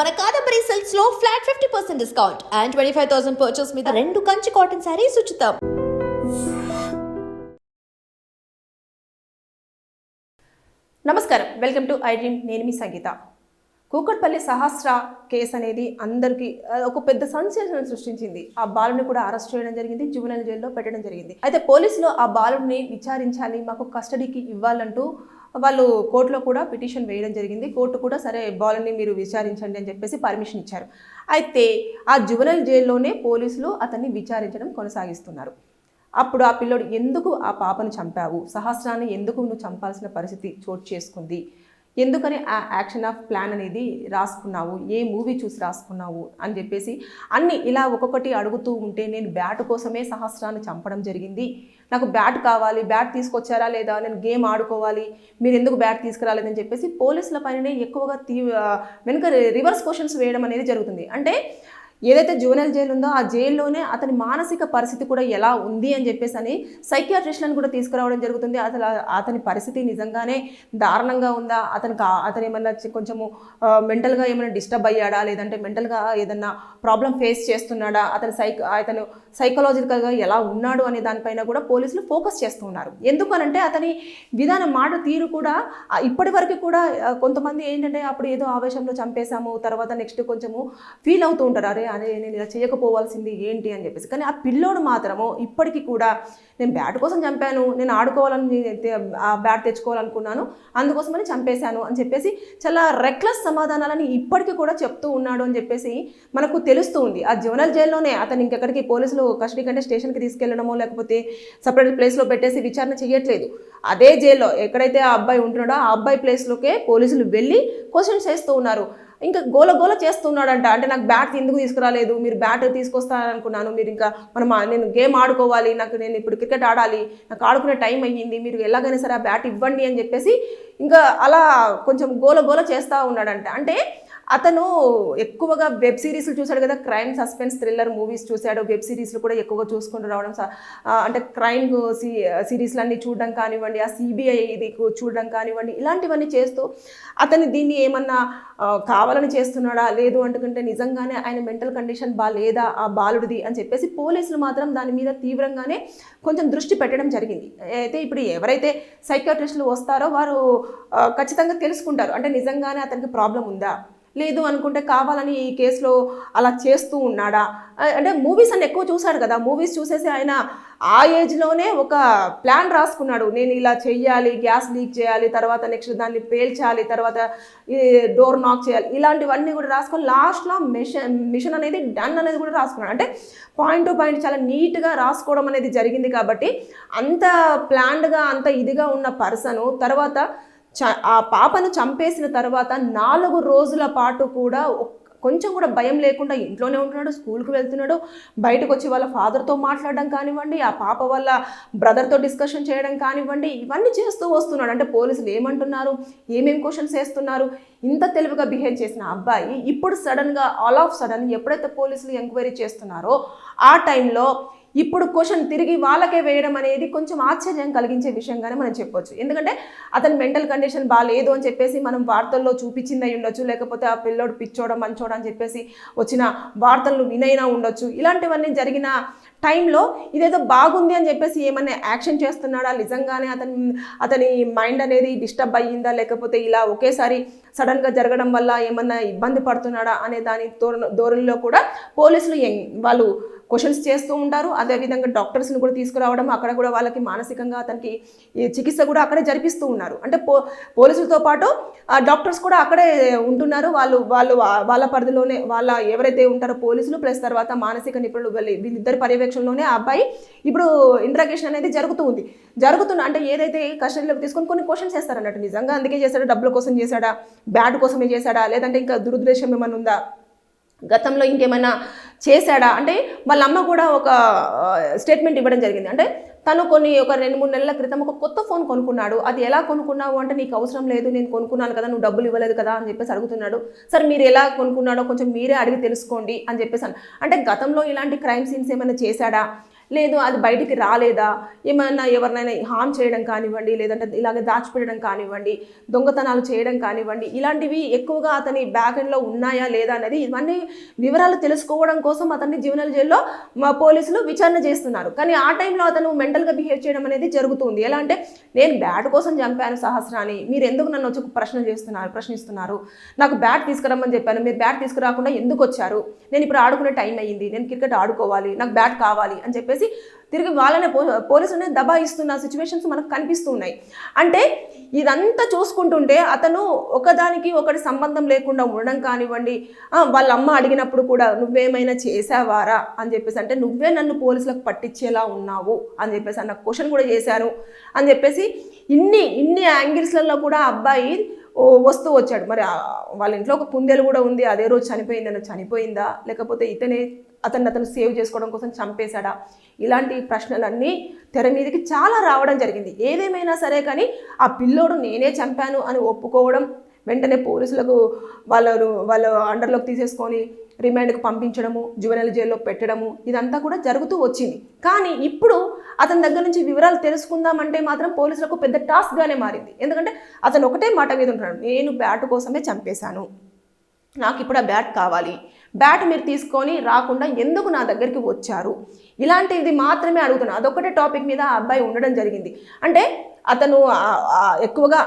మన Kadambari సెల్స్లో flat fifty percent discount and twenty five thousand purchase మీద రెండు కంచి కాటన్ శారీస్ ఉచితం. నమస్కారం. Welcome to iDream. నేను మీ సంగీత. కూకట్పల్లి సహస్ర కేసు అనేది అందరికీ ఒక పెద్ద సంచలనం సృష్టించింది. ఆ బాలుని కూడా అరెస్ట్ చేయడం జరిగింది జువెనల్ జైల్లో పెట్టడం జరిగింది. అయితే పోలీసులు ఆ బాలుని విచారించాలి మాకు కస్టడీకి ఇవ్వాలంటూ వాళ్ళు కోర్టులో కూడా పిటిషన్ వేయడం జరిగింది. కోర్టు కూడా సరే బాలని మీరు విచారించండి అని చెప్పేసి పర్మిషన్ ఇచ్చారు. అయితే ఆ జువెనల్ జైల్లోనే పోలీసులు అతన్ని విచారించడం కొనసాగిస్తున్నారు. అప్పుడు ఆ పిల్లోడు ఎందుకు ఆ పాపను చంపావు? సహస్రాన్ని ఎందుకు నువ్వు చంపాల్సిన పరిస్థితి చోటు చేసుకుంది? ఎందుకని ఆ యాక్షన్ ఆఫ్ ప్లాన్ అనేది రాసుకున్నావు? ఏ మూవీ చూసి రాసుకున్నావు? అని చెప్పేసి అన్ని ఇలా ఒక్కొక్కటి అడుగుతూ ఉంటే నేను బ్యాట్ కోసమే సహస్రాన్ని చంపడం జరిగింది. నాకు బ్యాట్ కావాలి బ్యాట్ తీసుకొచ్చారా లేదా? నేను గేమ్ ఆడుకోవాలి మీరు ఎందుకు బ్యాట్ తీసుకురాలేదని చెప్పేసి పోలీసుల పైననే ఎక్కువగా తీ వెనుక రివర్స్ క్వశ్చన్స్ వేయడం అనేది జరుగుతుంది. అంటే ఏదైతే జూనియర్ జైలు ఉందో ఆ జైల్లోనే అతని మానసిక పరిస్థితి కూడా ఎలా ఉంది అని చెప్పేసి అని సైకియాట్రిస్ట్లను కూడా తీసుకురావడం జరుగుతుంది. అసలు అతని పరిస్థితి నిజంగానే దారుణంగా ఉందా? అతనికి అతను ఏమన్నా కొంచెము మెంటల్గా ఏమైనా డిస్టర్బ్ అయ్యాడా? లేదంటే మెంటల్గా ఏదన్నా ప్రాబ్లం ఫేస్ చేస్తున్నాడా? అతని సైక్ అతను సైకలాజికల్గా ఎలా ఉన్నాడు అనే దానిపైన కూడా పోలీసులు ఫోకస్ చేస్తూ ఉన్నారు. ఎందుకనంటే అతని విధానం మాట తీరు కూడా ఇప్పటి వరకు కూడా కొంతమంది ఏంటంటే అప్పుడు ఏదో ఆవేశంలో చంపేశాము తర్వాత నెక్స్ట్ కొంచెము ఫీల్ అవుతూ ఉంటారు. అరే అదే నేను ఇలా చేయకపోవాల్సింది ఏంటి అని చెప్పేసి. కానీ ఆ పిల్లోడు మాత్రము ఇప్పటికీ కూడా నేను బ్యాట్ కోసం చంపాను నేను ఆడుకోవాలని ఆ బ్యాట్ తెచ్చుకోవాలనుకున్నాను అందుకోసమని చంపేశాను అని చెప్పేసి చాలా రెక్లెస్ సమాధానాలని ఇప్పటికీ కూడా చెప్తూ ఉన్నాడు అని చెప్పేసి మనకు తెలుస్తూ ఉంది. ఆ జోనల్ జైల్లోనే అతను ఇంకెక్కడికి పోలీసులు కస్టడీ కంటే స్టేషన్కి తీసుకెళ్ళడమో లేకపోతే సపరేట్ ప్లేస్లో పెట్టేసి విచారణ చేయట్లేదు అదే జైల్లో ఎక్కడైతే ఆ అబ్బాయి ఉంటున్నాడో ఆ అబ్బాయి ప్లేస్లోకే పోలీసులు వెళ్ళి క్వశ్చన్స్ చేస్తూ ఉన్నారు. ఇంకా గోల గోల చేస్తున్నాడంట. అంటే నాకు బ్యాట్ ఎందుకు తీసుకురాలేదు? మీరు బ్యాట్ తీసుకొస్తారనుకున్నాను. మీరు ఇంకా మనం నేను గేమ్ ఆడుకోవాలి. నాకు నేను ఇప్పుడు క్రికెట్ ఆడాలి. నాకు ఆడుకునే టైం అయ్యింది. మీరు ఎలాగైనా సరే ఆ బ్యాట్ ఇవ్వండి అని చెప్పేసి ఇంకా అలా కొంచెం గోల గోల చేస్తూ ఉన్నాడంట. అంటే అతను ఎక్కువగా వెబ్ సిరీస్లు చూశాడు కదా క్రైమ్ సస్పెన్స్ థ్రిల్లర్ మూవీస్ చూశాడు. వెబ్ సిరీస్లు కూడా ఎక్కువగా చూసుకుంటూ రావడం అంటే క్రైమ్ సీ సిరీస్లు అన్నీ చూడడం కానివ్వండి ఆ సిబిఐ ఇది చూడడం కానివ్వండి ఇలాంటివన్నీ చేస్తూ అతను దీన్ని ఏమన్నా కావాలని చేస్తున్నాడా? లేదు అంటుకుంటే నిజంగానే ఆయన మెంటల్ కండిషన్ బాగాలేదా ఆ బాలుడిది అని చెప్పేసి పోలీసులు మాత్రం దాని మీద తీవ్రంగానే కొంచెం దృష్టి పెట్టడం జరిగింది. అయితే ఇప్పుడు ఎవరైతే సైకాట్రిస్టులు వస్తారో వారు ఖచ్చితంగా తెలుసుకుంటారు. అంటే నిజంగానే అతనికి ప్రాబ్లం ఉందా? లేదు అనుకుంటే కావాలని ఈ కేసులో అలా చేస్తూ ఉన్నాడా? అంటే మూవీస్ అన్ని ఎక్కువ చూశాడు కదా. మూవీస్ చూసేసి ఆయన ఆ ఏజ్లోనే ఒక ప్లాన్ రాసుకున్నాడు. నేను ఇలా చెయ్యాలి గ్యాస్ లీక్ చేయాలి తర్వాత నెక్స్ట్ దాన్ని పేల్చాలి తర్వాత ఈ డోర్ నాక్ చేయాలి ఇలాంటివన్నీ కూడా రాసుకొని లాస్ట్లో మిషన్ మిషన్ అనేది డన్ అనేది కూడా రాసుకున్నాడు. అంటే పాయింట్ టు పాయింట్ చాలా నీట్గా రాసుకోవడం అనేది జరిగింది కాబట్టి అంత ప్లాన్డ్గా అంత ఇదిగా ఉన్న పర్సన్ తర్వాత చ ఆ పాపను చంపేసిన తర్వాత నాలుగు రోజుల పాటు కూడా కొంచెం కూడా భయం లేకుండా ఇంట్లోనే ఉంటున్నాడు స్కూల్కి వెళ్తున్నాడు. బయటకు వచ్చి వాళ్ళ ఫాదర్తో మాట్లాడడం కానివ్వండి ఆ పాప వాళ్ళ బ్రదర్తో డిస్కషన్ చేయడం కానివ్వండి ఇవన్నీ చేస్తూ వస్తున్నాడు. అంటే పోలీసులు ఏమంటున్నారు ఏమేం క్వశ్చన్స్ వేస్తున్నారు ఇంత తెలివిగా బిహేవ్ చేసిన అబ్బాయి ఇప్పుడు సడన్గా ఆల్ ఆఫ్ సడన్ ఎప్పుడైతే పోలీసులు ఎంక్వైరీ చేస్తున్నారో ఆ టైంలో ఇప్పుడు క్వశ్చన్ తిరిగి వాళ్ళకే వేయడం అనేది కొంచెం ఆశ్చర్యం కలిగించే విషయంగానే మనం చెప్పొచ్చు. ఎందుకంటే అతని మెంటల్ కండిషన్ బాగాలేదు అని చెప్పేసి మనం వార్తల్లో చూపించింది అయి ఉండొచ్చు లేకపోతే ఆ పిల్లోడు పిచ్చోడం మంచోడం అని చెప్పేసి వచ్చిన వార్తలను వినైనా ఉండొచ్చు. ఇలాంటివన్నీ జరిగిన టైంలో ఇదేదో బాగుంది అని చెప్పేసి ఏమైనా యాక్షన్ చేస్తున్నాడా? నిజంగానే అతని అతని మైండ్ అనేది డిస్టర్బ్ అయ్యిందా? లేకపోతే ఇలా ఒకేసారి సడన్గా జరగడం వల్ల ఏమన్నా ఇబ్బంది పడుతున్నాడా? అనే దాని ధోరణ ధోరణిలో కూడా పోలీసులు ఎం- వాళ్ళు క్వశ్చన్స్ చేస్తూ ఉంటారు. అదేవిధంగా డాక్టర్స్ని కూడా తీసుకురావడం అక్కడ కూడా వాళ్ళకి మానసికంగా అతనికి చికిత్స కూడా అక్కడే జరిపిస్తూ ఉన్నారు. అంటే పో పోలీసులతో పాటు ఆ డాక్టర్స్ కూడా అక్కడే ఉంటున్నారు. వాళ్ళు వాళ్ళు వాళ్ళ పరిధిలోనే వాళ్ళ ఎవరైతే ఉంటారో పోలీసులు ప్లస్ తర్వాత మానసిక నిపుణులు వీళ్ళ- వీళ్ళిద్దరి పర్యవేక్షణలోనే ఆ అబ్బాయి ఇప్పుడు ఇంట్రాగేషన్ అనేది జరుగుతూ ఉంది. జరుగుతున్న అంటే ఏదైతే కస్టడీలోకి తీసుకొని కొన్ని క్వశ్చన్స్ చేస్తారన్నట్టు నిజంగా అందుకే చేశాడా? డబ్బుల కోసం చేశాడా? బ్యాట్ కోసమే చేశాడా? లేదంటే ఇంకా దురుద్దేశం ఏమైనా ఉందా? గతంలో ఇంకేమైనా చేశాడా? అంటే వాళ్ళ అమ్మ కూడా ఒక స్టేట్మెంట్ ఇవ్వడం జరిగింది. అంటే తను కొన్ని ఒక రెండు మూడు నెలల క్రితం ఒక కొత్త ఫోన్ కొనుక్కున్నాడు. అది ఎలా కొనుక్కున్నావు? అంటే నీకు అవసరం లేదు నేను కొనుక్కున్నాను కదా నువ్వు డబ్బులు ఇవ్వలేదు కదా అని చెప్పేసి అడుగుతున్నాడు. సరే మీరు ఎలా కొనుక్కున్నాడో కొంచెం మీరే అడిగి తెలుసుకోండి అని చెప్పేసి అంటే గతంలో ఇలాంటి క్రైమ్ సీన్స్ ఏమైనా చేశాడా? లేదు అది బయటికి రాలేదా? ఏమైనా ఎవరినైనా హామ్ చేయడం కానివ్వండి లేదంటే ఇలాగే దాచిపెట్టడం కానివ్వండి దొంగతనాలు చేయడం కానివ్వండి ఇలాంటివి ఎక్కువగా అతని బ్యాక్ ఎండ్లో ఉన్నాయా లేదా అనేది ఇవన్నీ వివరాలు తెలుసుకోవడం కోసం అతన్ని జీవనల జైల్లో మా పోలీసులు విచారణ చేస్తున్నారు. కానీ ఆ టైంలో అతను మెంటల్గా బిహేవ్ చేయడం అనేది జరుగుతుంది. ఎలా అంటే నేను బ్యాట్ కోసం చంపాను సహస్రాన్ని మీరు ఎందుకు నన్ను వచ్చి ప్రశ్న చేస్తున్నారు ప్రశ్నిస్తున్నారు? నాకు బ్యాట్ తీసుకురమ్మని చెప్పాను మీరు బ్యాట్ తీసుకురాకుండా ఎందుకు వచ్చారు? నేను ఇప్పుడు ఆడుకునే టైం అయ్యింది నేను క్రికెట్ ఆడుకోవాలి నాకు బ్యాట్ కావాలి అని చెప్పేసి తిరిగి వాళ్ళనే పో పోలీసులనే దబాయిస్తున్న సిచ్యువేషన్స్ మనకు కనిపిస్తూ ఉన్నాయి అంటే ఇదంతా చూసుకుంటుంటే అతను ఒకదానికి ఒకటి సంబంధం లేకుండా ఉండడం కానివ్వండి వాళ్ళ అమ్మ అడిగినప్పుడు కూడా నువ్వేమైనా చేసావారా అని చెప్పేసి అంటే నువ్వే నన్ను పోలీసులకు పట్టించేలా ఉన్నావు అని చెప్పేసి అన్న క్వశ్చన్ కూడా చేశాను అని చెప్పేసి ఇన్ని ఇన్ని యాంగిల్స్లలో కూడా అబ్బాయి వస్తూ వచ్చాడు. మరి వాళ్ళ ఇంట్లో ఒక కుందేలు కూడా ఉంది. అదే రోజు చనిపోయిందని చనిపోయిందా? లేకపోతే ఇతనే అతన్ని అతను సేవ్ చేసుకోవడం కోసం చంపేశాడా? ఇలాంటి ప్రశ్నలన్నీ తెర మీదకి చాలా రావడం జరిగింది. ఏదేమైనా సరే కానీ ఆ పిల్లోడు నేనే చంపాను అని ఒప్పుకోవడం వెంటనే పోలీసులకు వాళ్ళను వాళ్ళ అండర్లోకి తీసేసుకొని రిమాండ్కి పంపించడము జువెనల్ జైల్లో పెట్టడము ఇదంతా కూడా జరుగుతూ వచ్చింది. కానీ ఇప్పుడు అతని దగ్గర నుంచి వివరాలు తెలుసుకుందామంటే మాత్రం పోలీసులకు పెద్ద టాస్క్గానే మారింది. ఎందుకంటే అతను ఒకటే మాట మీద ఉంటున్నాడు. నేను బ్యాట్ కోసమే చంపేశాను. నాకు ఇప్పుడు ఆ బ్యాట్ కావాలి. బ్యాట్ మీరు తీసుకొని రాకుండా ఎందుకు నా దగ్గరికి వచ్చారు? ఇలాంటిది మాత్రమే అడుగుతున్నాను అదొకటే టాపిక్ మీద ఆ అబ్బాయి ఉండడం జరిగింది. అంటే అతను ఎక్కువగా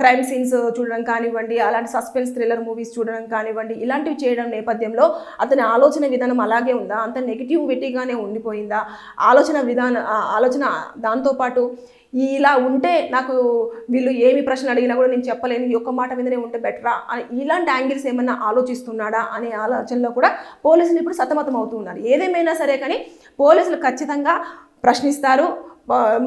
క్రైమ్ సీన్స్ చూడడం కానివ్వండి అలాంటి సస్పెన్స్ థ్రిల్లర్ మూవీస్ చూడడం కానివ్వండి ఇలాంటివి చేయడం నేపథ్యంలో అతని ఆలోచన విధానం అలాగే ఉందా? అంత నెగిటివిటీగానే ఉండిపోయిందా? ఆలోచన విధానం ఆలోచన దాంతోపాటు ఇలా ఉంటే నాకు వీళ్ళు ఏమి ప్రశ్న అడిగినా కూడా నేను చెప్పలేను ఈ ఒక్క మాట మీదనే ఉంటే బెటరా? అని ఇలాంటి యాంగిల్స్ ఏమన్నా ఆలోచిస్తున్నాడా అనే ఆలోచనలో కూడా పోలీసులు ఇప్పుడు సతమతం అవుతూ ఉన్నారు. ఏదేమైనా సరే కానీ పోలీసులు ఖచ్చితంగా ప్రశ్నిస్తారు.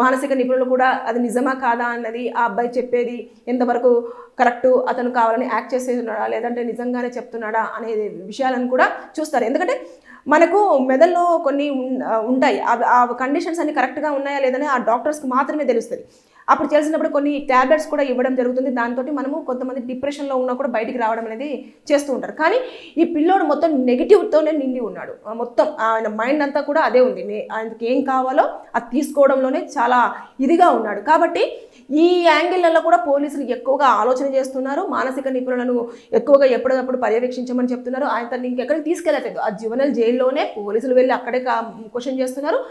మానసిక నిపుణులు కూడా అది నిజమా కాదా అన్నది ఆ అబ్బాయి చెప్పేది ఎంతవరకు కరెక్ట్ అతను కావాలని యాక్ట్ చేసేస్తున్నాడా లేదంటే నిజంగానే చెప్తున్నాడా అనే విషయాలను కూడా చూస్తారు. ఎందుకంటే మనకు మెదడులో కొన్ని ఉంటాయి. అవి ఆ కండిషన్స్ అన్ని కరెక్ట్గా ఉన్నాయా లేదని ఆ డాక్టర్స్కి మాత్రమే తెలుస్తుంది. అప్పుడు తెలిసినప్పుడు కొన్ని ట్యాబ్లెట్స్ కూడా ఇవ్వడం జరుగుతుంది. దాంతో మనము కొంతమంది డిప్రెషన్లో ఉన్నా కూడా బయటికి రావడం అనేది చేస్తూ ఉంటారు. కానీ ఈ పిల్లోడు మొత్తం నెగిటివ్తోనే నిండి ఉన్నాడు. మొత్తం ఆయన మైండ్ అంతా కూడా అదే ఉంది. నే- ఆయనకి ఏం కావాలో అది తీసుకోవడంలోనే చాలా ఇదిగా ఉన్నాడు. కాబట్టి ఈ యాంగిల్లలో కూడా పోలీసులు ఎక్కువగా ఆలోచన చేస్తున్నారు. మానసిక నిపుణులను ఎక్కువగా ఎప్పటికప్పుడు పర్యవేక్షించమని చెప్తున్నారు. ఆయన తను ఇంకెక్కడికి తీసుకెళ్ళట్లేదు ఆ జువనల్ జైల్లోనే పోలీసులు వెళ్ళి అక్కడే క్వశ్చన్ చేస్తున్నారు.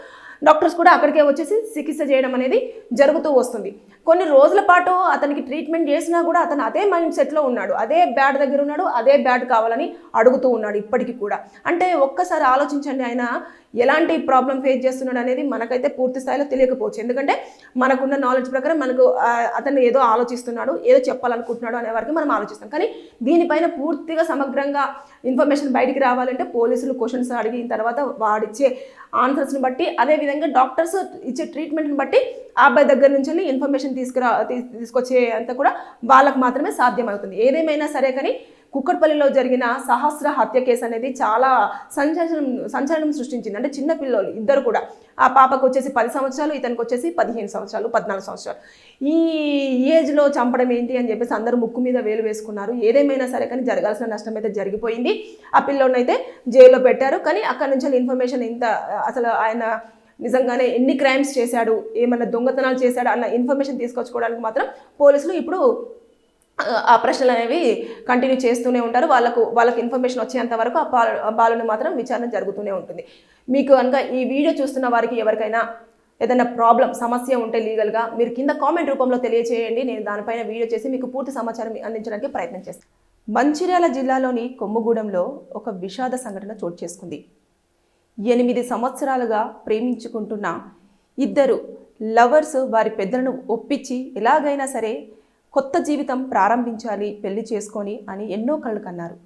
డాక్టర్స్ కూడా అక్కడికే వచ్చేసి చికిత్స చేయడం అనేది జరుగుతూ వస్తుంది. కొన్ని రోజుల పాటు అతనికి ట్రీట్మెంట్ చేసినా కూడా అతను అదే మైండ్ సెట్లో ఉన్నాడు. అదే బ్యాడ్ దగ్గర ఉన్నాడు అదే బ్యాడ్ కావాలని అడుగుతూ ఉన్నాడు ఇప్పటికీ కూడా. అంటే ఒక్కసారి ఆలోచించండి ఆయన ఎలాంటి ప్రాబ్లం ఫేస్ చేస్తున్నాడు అనేది మనకైతే పూర్తి స్థాయిలో తెలియకపోవచ్చు. ఎందుకంటే మనకున్న నాలెడ్జ్ ప్రకారం మనకు అతను ఏదో ఆలోచిస్తున్నాడు ఏదో చెప్పాలనుకుంటున్నాడు అనే వరకు మనం ఆలోచిస్తాం. కానీ దీనిపైన పూర్తిగా సమగ్రంగా ఇన్ఫర్మేషన్ బయటికి రావాలంటే పోలీసులు క్వశ్చన్స్ అడిగిన తర్వాత వాడిచ్చే ఆన్సర్స్ని బట్టి అదేవిధంగా డాక్టర్స్ ఇచ్చే ట్రీట్మెంట్ని బట్టి ఆ అబ్బాయి దగ్గర నుంచి వెళ్ళి ఇన్ఫర్మేషన్ తీసుకురా తీసుకొచ్చే అంత కూడా వాళ్ళకు మాత్రమే సాధ్యమవుతుంది. ఏదేమైనా సరే కానీ కుక్కట్పల్లిలో జరిగిన సహస్ర హత్య కేసు అనేది చాలా సంచలనం సంచలనం సృష్టించింది. అంటే చిన్న పిల్లలు ఇద్దరు కూడా. ఆ పాపకు వచ్చేసి పది సంవత్సరాలు ఇతనికి వచ్చేసి పదిహేను సంవత్సరాలు పద్నాలుగు సంవత్సరాలు. ఈ ఏజ్లో చంపడం ఏంటి అని చెప్పేసి అందరూ ముక్కు మీద వేలు వేసుకున్నారు. ఏదేమైనా సరే కానీ జరగాల్సిన నష్టం అయితే జరిగిపోయింది. ఆ పిల్లోని అయితే జైల్లో పెట్టారు. కానీ అక్కడ నుంచి ఇన్ఫర్మేషన్ ఇంత అసలు ఆయన నిజంగానే ఎన్ని క్రైమ్స్ చేశాడు ఏమన్నా దొంగతనాలు చేశాడు అన్న ఇన్ఫర్మేషన్ తీసుకొచ్చుకోవడానికి మాత్రం పోలీసులు ఇప్పుడు ఆ, ప్రశ్నలు అనేవి కంటిన్యూ చేస్తూనే ఉంటారు. వాళ్ళకు వాళ్ళకి ఇన్ఫర్మేషన్ వచ్చేంత వరకు ఆ బాలు బాలుని మాత్రం విచారణ జరుగుతూనే ఉంటుంది. మీకు కనుక ఈ వీడియో చూస్తున్న వారికి ఎవరికైనా ఏదైనా ప్రాబ్లం సమస్య ఉంటే లీగల్గా మీరు కింద కామెంట్ రూపంలో తెలియచేయండి. నేను దానిపైన వీడియో చేసి మీకు పూర్తి సమాచారం అందించడానికి ప్రయత్నం చేస్తాను. మంచిర్యాల జిల్లాలోని కొమ్ముగూడెంలో ఒక విషాద సంఘటన చోటు చేసుకుంది. ఎనిమిది సంవత్సరాలుగా ప్రేమించుకుంటున్న ఇద్దరు లవర్స్ వారి పెద్దలను ఒప్పించి ఎలాగైనా సరే కొత్త జీవితం ప్రారంభించాలి పెళ్ళి చేసుకొని అని ఎన్నో కళ్ళు కన్నారు.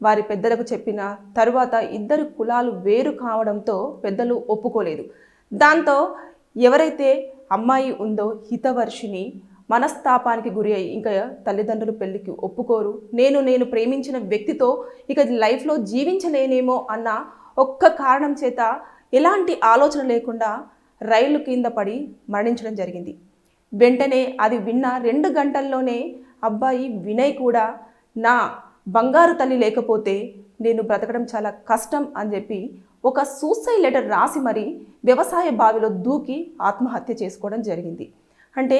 వారి పెద్దలకు చెప్పిన తరువాత ఇద్దరు కులాలు వేరు కావడంతో పెద్దలు ఒప్పుకోలేదు. దాంతో ఎవరైతే అమ్మాయి ఉందో హితవర్షిని మనస్తాపానికి గురి అయి ఇంకా తల్లిదండ్రులు పెళ్ళికి ఒప్పుకోరు నేను నేను ప్రేమించిన వ్యక్తితో ఇక లైఫ్లో జీవించలేనేమో అన్న ఒక్క కారణం చేత ఎలాంటి ఆలోచన లేకుండా రైలు కింద పడి మరణించడం జరిగింది. వెంటనే అది విన్న రెండు గంటల్లోనే అబ్బాయి వినయ్ కూడా నా బంగారు తల్లి లేకపోతే నేను బ్రతకడం చాలా కష్టం అని చెప్పి ఒక సూసైడ్ లెటర్ రాసి మరి వ్యవసాయ బావిలో దూకి ఆత్మహత్య చేసుకోవడం జరిగింది. అంటే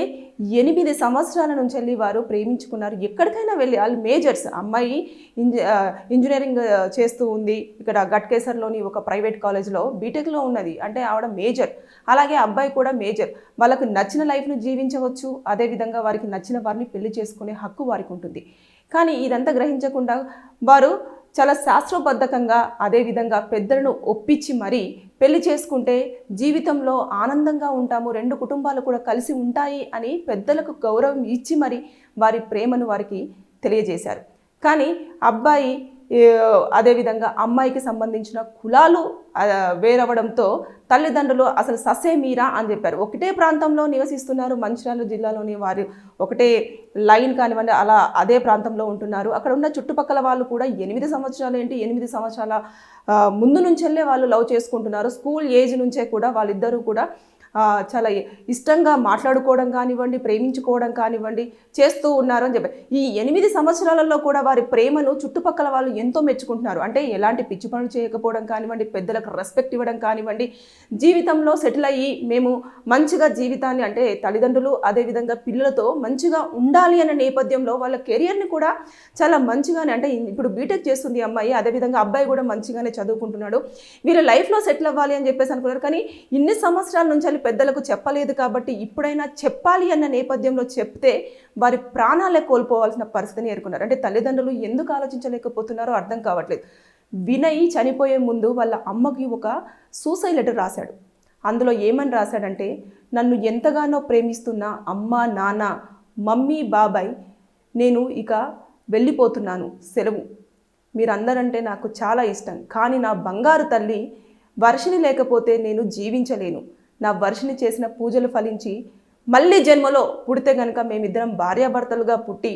ఎనిమిది సంవత్సరాల నుంచి వెళ్ళి వారు ప్రేమించుకున్నారు. ఎక్కడికైనా వెళ్ళి వాళ్ళు మేజర్స్ అమ్మాయి ఇంజ ఇంజనీరింగ్ చేస్తూ ఉంది. ఇక్కడ గట్కేసర్లోని ఒక ప్రైవేట్ కాలేజ్లో బీటెక్లో ఉన్నది. అంటే ఆవిడ మేజర్. అలాగే అబ్బాయి కూడా మేజర్. వాళ్ళకు నచ్చిన లైఫ్ను జీవించవచ్చు. అదేవిధంగా వారికి నచ్చిన వారిని పెళ్ళి చేసుకునే హక్కు వారికి ఉంటుంది. కానీ ఇదంతా గ్రహించకుండా వారు చాలా శాస్త్రబద్ధకంగా అదేవిధంగా పెద్దలను ఒప్పించి మరీ పెళ్ళి చేసుకుంటే జీవితంలో ఆనందంగా ఉంటాము. రెండు కుటుంబాలు కూడా కలిసి ఉంటాయి అని పెద్దలకు గౌరవం ఇచ్చి మరి వారి ప్రేమను వారికి తెలియజేశారు. కానీ అబ్బాయి అదేవిధంగా అమ్మాయికి సంబంధించిన కులాలు వేరవడంతో తల్లిదండ్రులు అసలు ససే మీరా అని చెప్పారు. ఒకటే ప్రాంతంలో నివసిస్తున్నారు మంచిర్యాల జిల్లాలోని వారు. ఒకటే లైన్ కానివ్వండి అలా అదే ప్రాంతంలో ఉంటున్నారు. అక్కడ ఉన్న చుట్టుపక్కల వాళ్ళు కూడా ఎనిమిది సంవత్సరాలు ఏంటి ఎనిమిది సంవత్సరాల ముందు నుంచెల్లే వాళ్ళు లవ్ చేసుకుంటున్నారు. స్కూల్ ఏజ్ నుంచే కూడా వాళ్ళిద్దరూ కూడా చాలా ఇష్టంగా మాట్లాడుకోవడం కానివ్వండి ప్రేమించుకోవడం కానివ్వండి చేస్తూ ఉన్నారు అని చెప్పారు ఈ ఎనిమిది సంవత్సరాలలో కూడా వారి ప్రేమను చుట్టుపక్కల వాళ్ళు ఎంతో మెచ్చుకుంటున్నారు. అంటే ఎలాంటి పిచ్చి పనులు చేయకపోవడం కానివ్వండి పెద్దలకు రెస్పెక్ట్ ఇవ్వడం కానివ్వండి జీవితంలో సెటిల్ అయ్యి మేము మంచిగా జీవితాన్ని అంటే తల్లిదండ్రులు అదేవిధంగా పిల్లలతో మంచిగా ఉండాలి అనే నేపథ్యంలో వాళ్ళ కెరియర్ని కూడా చాలా మంచిగానే అంటే ఇప్పుడు బీటెక్ చేస్తుంది అమ్మాయి అదేవిధంగా అబ్బాయి కూడా మంచిగానే చదువుకుంటున్నాడు. వీళ్ళ లైఫ్లో సెటిల్ అవ్వాలి అని చెప్పేసి అనుకున్నారు. కానీ ఇన్ని సంవత్సరాల నుంచి వాళ్ళు పెద్దలకు చెప్పలేదు కాబట్టి ఇప్పుడైనా చెప్పాలి అన్న నేపథ్యంలో చెప్తే వారి ప్రాణాలే కోల్పోవాల్సిన పరిస్థితిని ఎదుర్కొన్నారు. అంటే తల్లిదండ్రులు ఎందుకు ఆలోచించలేకపోతున్నారో అర్థం కావట్లేదు. వినయ్ చనిపోయే ముందు వాళ్ళ అమ్మకి ఒక సూసైడ్ లెటర్ రాశాడు. అందులో ఏమని రాశాడంటే నన్ను ఎంతగానో ప్రేమిస్తున్న అమ్మ నాన్న మమ్మీ బాబాయ్ నేను ఇక వెళ్ళిపోతున్నాను. సెలవు. మీరందరంటే నాకు చాలా ఇష్టం. కానీ నా బంగారు తల్లి వర్షిని లేకపోతే నేను జీవించలేను. నా వర్షిని చేసిన పూజలు ఫలించి మళ్ళీ జన్మలో పుడితే కనుక మేమిద్దరం భార్యాభర్తలుగా పుట్టి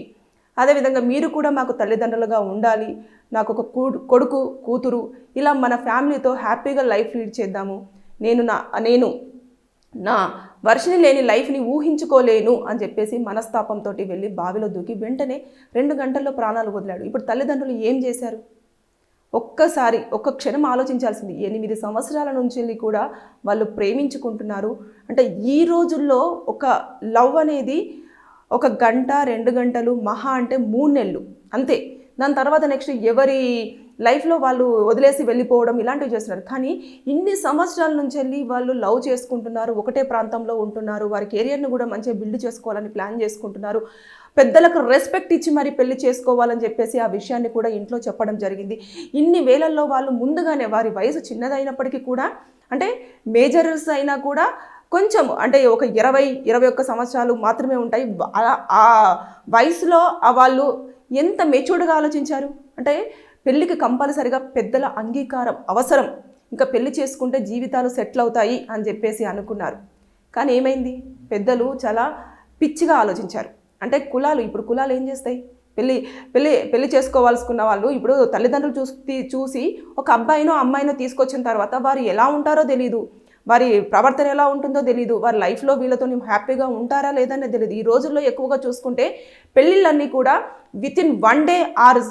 అదేవిధంగా మీరు కూడా మాకు తల్లిదండ్రులుగా ఉండాలి నాకు ఒక కొడుకు కూతురు ఇలా మన ఫ్యామిలీతో హ్యాపీగా లైఫ్ లీడ్ చేద్దాము. నేను నా నేను నా వర్షిని లేని లైఫ్ని ఊహించుకోలేను అని చెప్పేసి మనస్తాపంతో వెళ్ళి బావిలో దూకి వెంటనే రెండు గంటల్లో ప్రాణాలు వదిలాడు. ఇప్పుడు తల్లిదండ్రులు ఏం చేశారు? ఒక్కసారి ఒక్క క్షణం ఆలోచించాల్సింది. ఎనిమిది సంవత్సరాల నుంచి వెళ్ళి కూడా వాళ్ళు ప్రేమించుకుంటున్నారు. అంటే ఈ రోజుల్లో ఒక లవ్ అనేది ఒక గంట రెండు గంటలు మహా అంటే మూడు నెలలు. అంతే. దాని తర్వాత నెక్స్ట్ ఎవరి లైఫ్లో వాళ్ళు వదిలేసి వెళ్ళిపోవడం ఇలాంటివి చేస్తున్నారు. కానీ ఇన్ని సంవత్సరాల నుంచి వెళ్ళి వాళ్ళు లవ్ చేసుకుంటున్నారు ఒకటే ప్రాంతంలో ఉంటున్నారు వారి కెరియర్ని కూడా మంచిగా బిల్డ్ చేసుకోవాలని ప్లాన్ చేసుకుంటున్నారు. పెద్దలకు రెస్పెక్ట్ ఇచ్చి మరి పెళ్ళి చేసుకోవాలని చెప్పేసి ఆ విషయాన్ని కూడా ఇంట్లో చెప్పడం జరిగింది. ఇన్ని వేలల్లో వాళ్ళు ముందుగానే వారి వయసు చిన్నదైనప్పటికీ కూడా అంటే మేజర్స్ అయినా కూడా కొంచెం అంటే ఒక ఇరవై ఇరవై ఒక్క సంవత్సరాలు మాత్రమే ఉంటాయి. ఆ- ఆ వయసులో ఆ వాళ్ళు ఎంత మెచ్యూర్డ్గా ఆలోచించారు? అంటే పెళ్ళికి కంపల్సరిగా పెద్దల అంగీకారం అవసరం. ఇంకా పెళ్ళి చేసుకుంటే జీవితాలు సెటిల్ అవుతాయి అని చెప్పేసి అనుకున్నారు. కానీ ఏమైంది? పెద్దలు చాలా పిచ్చిగా ఆలోచించారు. అంటే కులాలు ఇప్పుడు కులాలు ఏం చేస్తాయి? పెళ్ళి పెళ్ళి పెళ్ళి చేసుకోవాల్సుకున్న వాళ్ళు ఇప్పుడు తల్లిదండ్రులు చూసి చూసి ఒక అబ్బాయినో అమ్మాయినో తీసుకొచ్చిన తర్వాత వారు ఎలా ఉంటారో తెలియదు వారి ప్రవర్తన ఎలా ఉంటుందో తెలియదు వారి లైఫ్లో వీళ్ళతో హ్యాపీగా ఉంటారా లేదనే తెలియదు ఈ రోజుల్లో ఎక్కువగా చూసుకుంటే పెళ్ళిళ్ళన్నీ కూడా with in one day or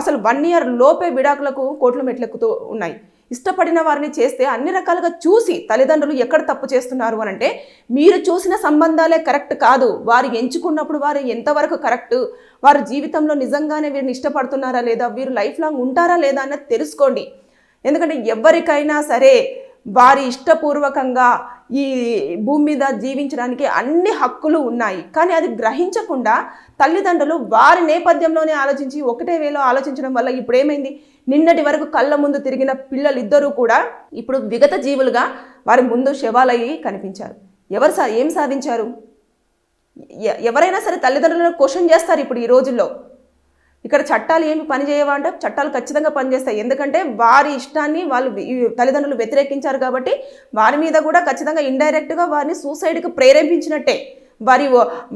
అసలు వన్ ఇయర్ లోపే విడాకులకు కోట్లు మెట్లెక్కుతూ ఉన్నాయి. ఇష్టపడిన వారిని చేస్తే అన్ని రకాలుగా చూసి తల్లిదండ్రులు ఎక్కడ తప్పు చేస్తున్నారు అని అంటే మీరు చూసిన సంబంధాలే కరెక్ట్ కాదు. వారు ఎంచుకున్నప్పుడు వారు ఎంతవరకు కరెక్ట్ వారు జీవితంలో నిజంగానే వీరిని ఇష్టపడుతున్నారా లేదా? వీరు లైఫ్ లాంగ్ ఉంటారా లేదా అన్నది తెలుసుకోండి. ఎందుకంటే ఎవరికైనా సరే వారి ఇష్టపూర్వకంగా ఈ భూమి మీద జీవించడానికి అన్ని హక్కులు ఉన్నాయి. కానీ అది గ్రహించకుండా తల్లిదండ్రులు వారి నేపథ్యంలోనే ఆలోచించి ఒకటే వేలో ఆలోచించడం వల్ల ఇప్పుడు ఏమైంది నిన్నటి వరకు కళ్ళ ముందు తిరిగిన పిల్లలిద్దరూ కూడా ఇప్పుడు విగత జీవులుగా వారి ముందు శవాలయ్యి కనిపించారు. ఎవరు సా ఏం సాధించారు? ఎ- ఎవరైనా సరే తల్లిదండ్రులను క్వశ్చన్ చేస్తారు ఇప్పుడు ఈ రోజుల్లో. ఇక్కడ చట్టాలు ఏమి పనిచేయవా అంటే చట్టాలు ఖచ్చితంగా పనిచేస్తాయి ఎందుకంటే వారి ఇష్టాన్ని వాళ్ళు తల్లిదండ్రులు వ్యతిరేకించారు కాబట్టి వారి మీద కూడా ఖచ్చితంగా ఇండైరెక్ట్గా వారిని సూసైడ్కి ప్రేరేపించినట్టే. వారి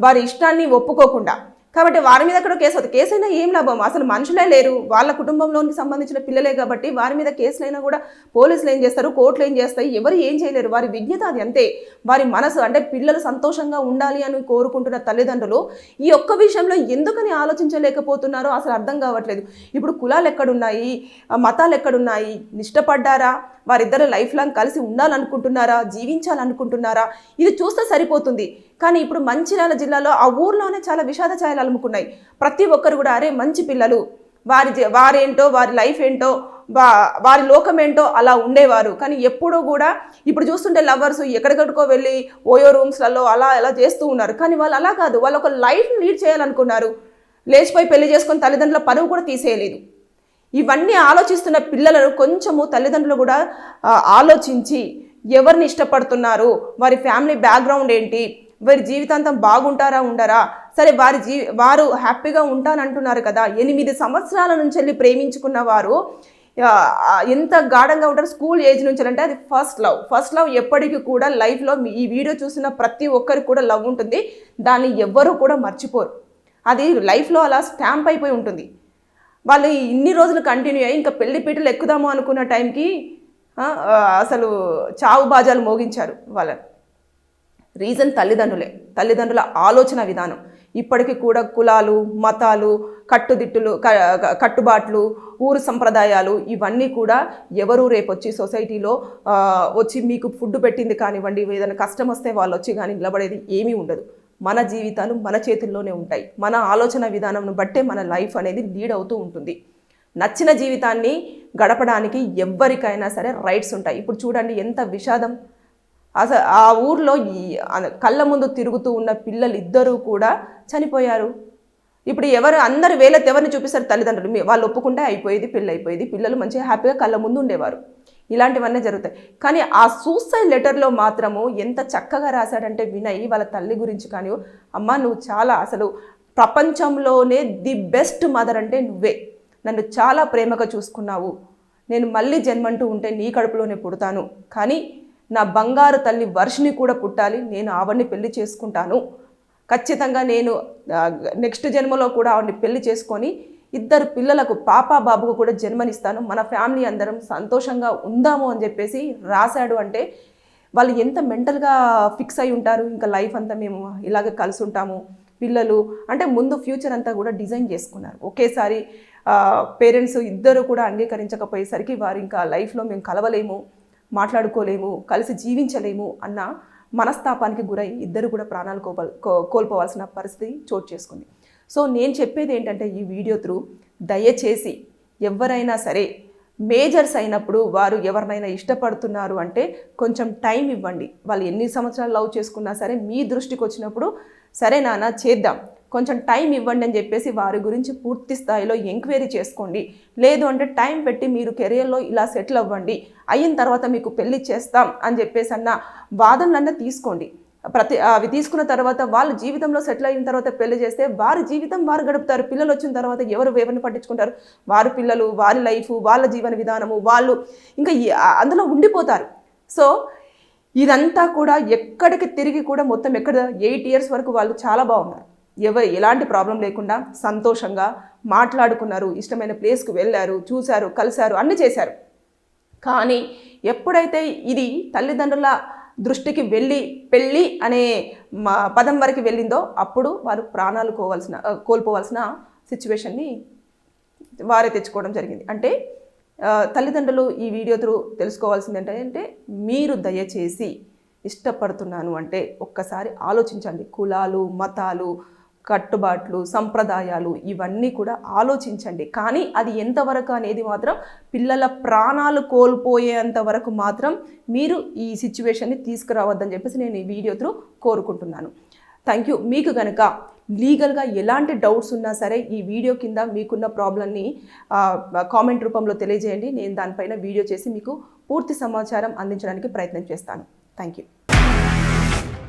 వారి ఇష్టాన్ని ఒప్పుకోకుండా. కాబట్టి వారి మీద కూడా కేసు అవుతుంది. కేసు అయినా ఏం లాభం? అసలు మనుషులే లేరు. వాళ్ళ కుటుంబంలోనికి సంబంధించిన పిల్లలే కాబట్టి వారి మీద కేసులైనా కూడా పోలీసులు ఏం చేస్తారు? కోర్టులు ఏం చేస్తాయి ఎవరు ఏం చేయలేరు. వారి విజ్ఞత అది అంతే. వారి మనసు అంటే పిల్లలు సంతోషంగా ఉండాలి అని కోరుకుంటున్న తల్లిదండ్రులు ఈ ఒక్క విషయంలో ఎందుకని ఆలోచించలేకపోతున్నారో అసలు అర్థం కావట్లేదు. ఇప్పుడు కులాలు ఎక్కడున్నాయి? మతాలు ఎక్కడున్నాయి? నిష్టపడ్డారా? వారిద్దరు లైఫ్ లాంగ్ కలిసి ఉండాలనుకుంటున్నారా? జీవించాలనుకుంటున్నారా? ఇది చూస్తే సరిపోతుంది. కానీ ఇప్పుడు మంచిర్యాల జిల్లాలో ఆ ఊర్లోనే చాలా విషాద ఛాయలు అలుముకున్నాయి. ప్రతి ఒక్కరు కూడా అరే మంచి పిల్లలు. వారి వారేంటో వారి లైఫ్ ఏంటో వా వారి లోకం ఏంటో అలా ఉండేవారు. కానీ ఎప్పుడూ కూడా ఇప్పుడు చూస్తుంటే లవర్స్ ఎక్కడికక్కడికో వెళ్ళి ఓయో రూమ్స్లలో అలా అలా చేస్తూ ఉన్నారు. కానీ వాళ్ళు అలా కాదు. వాళ్ళు ఒక లైఫ్ లీడ్ చేయాలనుకున్నారు. లేచిపోయి పెళ్ళి చేసుకొని తల్లిదండ్రుల పరువు కూడా తీసేయలేదు. ఇవన్నీ ఆలోచిస్తున్న పిల్లలను కొంచెము తల్లిదండ్రులు కూడా ఆలోచించి ఎవరిని ఇష్టపడుతున్నారు? వారి ఫ్యామిలీ బ్యాక్గ్రౌండ్ ఏంటి? వారి జీవితాంతం బాగుంటారా ఉండరా? సరే వారి జీ వారు హ్యాపీగా ఉంటానంటున్నారు కదా. ఎనిమిది సంవత్సరాల నుంచి వెళ్ళి ప్రేమించుకున్న వారు ఎంత గాఢంగా ఉంటారు. స్కూల్ ఏజ్ నుంచి అంటే అది ఫస్ట్ లవ్. ఫస్ట్ లవ్ ఎప్పటికీ కూడా లైఫ్లో ఈ వీడియో చూసిన ప్రతి ఒక్కరికి కూడా లవ్ ఉంటుంది. దాన్ని ఎవ్వరూ కూడా మర్చిపోరు. అది లైఫ్లో అలా స్టాంప్ అయిపోయి ఉంటుంది. వాళ్ళు ఇన్ని రోజులు కంటిన్యూ అయ్యి ఇంకా పెళ్ళి పీటలు ఎక్కుదాము అనుకున్న టైంకి అసలు చావు బాజాలు మోగించారు వాళ్ళని. రీజన్ తల్లిదండ్రులే. తల్లిదండ్రుల ఆలోచన విధానం. ఇప్పటికీ కూడా కులాలు మతాలు కట్టుదిట్టులు కట్టుబాట్లు ఊరు సంప్రదాయాలు ఇవన్నీ కూడా ఎవరు రేపు వచ్చి సొసైటీలో వచ్చి మీకు ఫుడ్ పెట్టింది కానివ్వండి ఏదైనా కష్టం వస్తే వాళ్ళు వచ్చి కానీ నిలబడేది ఏమీ ఉండదు. మన జీవితాలు మన చేతుల్లోనే ఉంటాయి. మన ఆలోచన విధానంను బట్టే మన లైఫ్ అనేది లీడ్ అవుతూ ఉంటుంది. నచ్చిన జీవితాన్ని గడపడానికి ఎవ్వరికైనా సరే రైట్స్ ఉంటాయి. ఇప్పుడు చూడండి ఎంత విషాదం. అసలు ఆ ఊర్లో కళ్ళ ముందు తిరుగుతూ ఉన్న పిల్లలు ఇద్దరూ కూడా చనిపోయారు. ఇప్పుడు ఎవరు అందరు వేలెత్తి ఎవరిని చూపిస్తారు తల్లిదండ్రులు. వాళ్ళు ఒప్పుకుంటే అయిపోయేది పెళ్ళి అయిపోయేది పిల్లలు మంచిగా హ్యాపీగా కళ్ళ ముందు ఉండేవారు. ఇలాంటివన్నీ జరుగుతాయి. కానీ ఆ సూసైడ్ లెటర్లో మాత్రము ఎంత చక్కగా రాశాడంటే వినయ్ వాళ్ళ తల్లి గురించి కానీ అమ్మ నువ్వు చాలా అసలు ప్రపంచంలోనే ది బెస్ట్ మదర్ అంటే నువ్వే. నన్ను చాలా ప్రేమగా చూసుకున్నావు. నేను మళ్ళీ జన్మంటూ ఉంటే నీ కడుపులోనే పుడతాను. కానీ నా బంగారు తల్లి వర్షిని కూడా పుట్టాలి నేను ఆవిడ్ని పెళ్ళి చేసుకుంటాను. ఖచ్చితంగా నేను నెక్స్ట్ జన్మలో కూడా ఆవిడ్ని పెళ్ళి చేసుకొని ఇద్దరు పిల్లలకు పాప బాబుకు కూడా జన్మనిస్తాను. మన ఫ్యామిలీ అందరం సంతోషంగా ఉందాము అని చెప్పేసి రాశాడు. అంటే వాళ్ళు ఎంత మెంటల్గా ఫిక్స్ అయి ఉంటారు ఇంకా లైఫ్ అంతా మేము ఇలాగే కలిసి ఉంటాము. పిల్లలు అంటే ముందు ఫ్యూచర్ అంతా కూడా డిజైన్ చేసుకున్నారు. ఒకేసారి పేరెంట్స్ ఇద్దరు కూడా అంగీకరించకపోయేసరికి వారు ఇంకా లైఫ్లో మేము కలవలేము. మాట్లాడుకోలేము కలిసి జీవించలేము అన్న మనస్తాపానికి గురై ఇద్దరు కూడా ప్రాణాలు కోప కో- కోల్పోవాల్సిన పరిస్థితి చోటు చేసుకుంది. సో నేను చెప్పేది ఏంటంటే ఈ వీడియో త్రూ దయచేసి ఎవరైనా సరే మేజర్స్ అయినప్పుడు వారు ఎవరినైనా ఇష్టపడుతున్నారు అంటే కొంచెం టైం ఇవ్వండి. వాళ్ళు ఎన్ని సంవత్సరాలు లవ్ చేసుకున్నా సరే మీ దృష్టికి వచ్చినప్పుడు సరే నాన్న చేద్దాం. కొంచెం టైం ఇవ్వండి అని చెప్పేసి వారి గురించి పూర్తి స్థాయిలో ఎంక్వైరీ చేసుకోండి. లేదు అంటే టైం పెట్టి మీరు కెరియర్లో ఇలా సెటిల్ అవ్వండి. అయిన తర్వాత మీకు పెళ్ళి చేస్తాం అని చెప్పేసి అన్న వాదనలన్నా తీసుకోండి. ప్రతి అవి తీసుకున్న తర్వాత వాళ్ళు జీవితంలో సెటిల్ అయిన తర్వాత పెళ్ళి చేస్తే వారి జీవితం వారు గడుపుతారు. పిల్లలు వచ్చిన తర్వాత ఎవరు ఎవరిని పట్టించుకుంటారు. వారి పిల్లలు వారి లైఫ్ వాళ్ళ జీవన విధానము వాళ్ళు ఇంకా అందులో ఉండిపోతారు. సో ఇదంతా కూడా ఎక్కడికి తిరిగి కూడా మొత్తం ఎక్కడ ఎయిట్ ఇయర్స్ వరకు వాళ్ళు చాలా బాగున్నారు. ఎవరు ఎలాంటి ప్రాబ్లం లేకుండా సంతోషంగా మాట్లాడుకున్నారు ఇష్టమైన ప్లేస్కి వెళ్ళారు చూశారు కలిశారు అన్నీ చేశారు. కానీ ఎప్పుడైతే ఇది తల్లిదండ్రుల దృష్టికి వెళ్ళి పెళ్ళి అనే పదం వరకు వెళ్ళిందో అప్పుడు వారు ప్రాణాలు కోవాల్సిన కోల్పోవాల్సిన సిచ్యువేషన్ని వారే తెచ్చుకోవడం జరిగింది. అంటే తల్లిదండ్రులు ఈ వీడియో త్రూ తెలుసుకోవాల్సింది ఏంటంటే మీరు దయచేసి ఇష్టపడుతున్నాను అంటే ఒక్కసారి ఆలోచించండి. కులాలు మతాలు కట్టుబాట్లు సంప్రదాయాలు ఇవన్నీ కూడా ఆలోచించండి. కానీ అది ఎంతవరకు అనేది మాత్రం పిల్లల ప్రాణాలు కోల్పోయేంత వరకు మాత్రం మీరు ఈ సిచ్యువేషన్ని తీసుకురావద్దని చెప్పేసి నేను ఈ వీడియో త్రూ కోరుకుంటున్నాను. Thank you. మీకు కనుక లీగల్గా ఎలాంటి డౌట్స్ ఉన్నా సరే ఈ వీడియో కింద మీకున్న ప్రాబ్లమ్ని కామెంట్ రూపంలో తెలియజేయండి. నేను దానిపైన వీడియో చేసి మీకు పూర్తి సమాచారం అందించడానికి ప్రయత్నం చేస్తాను. Thank you.